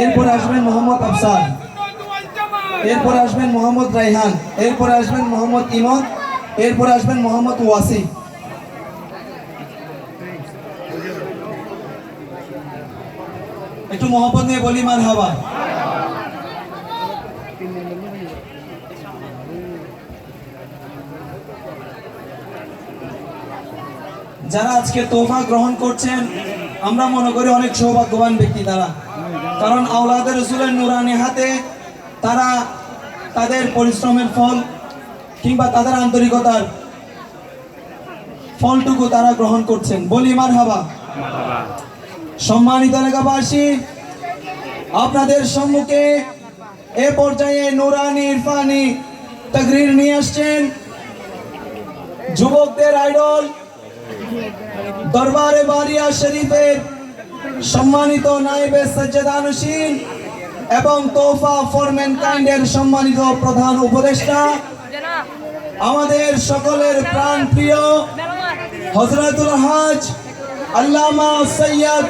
এরপরে আসবেন মোহাম্মদ আফসার এরপরে আসবেন মোহাম্মদ রাইহান। এরপরে আসবেন মোহাম্মদ ইমদ এরপরে আসবেন মোহাম্মদ ওয়াসি একটু মোহাম্মদ নিয়ে বলি মার হাবা যারা আজকে তোফা গ্রহণ করছেন আমরা মনে করি অনেক সৌভাগ্যবান ব্যক্তি তারা। কারণ আওলাদের রসুলের নুরানি হাতে তারা তাদের পরিশ্রমের ফল কিংবা তাদের আন্তরিকতার ফলটুকু তারা গ্রহণ করছেন। বলি মার হাবা সম্মানিত এলাকাবাসী, আপনাদের সম্মুখে এ পর্যায়ে নুরানি, ইরফানি তাকরির নিয়ে আসছেন। যুবকদের আইডল, দরবারে বারিয়া শরীফের সম্মানিত নাইবে সজ্জাদানুশীল এবং তোফা ফরম্যান কাইন্ডের সম্মানিত প্রধান উপদেষ্টা, আমাদের সকলের প্রাণ প্রিয় হজরতুল হাজ আল্লামা সৈয়দ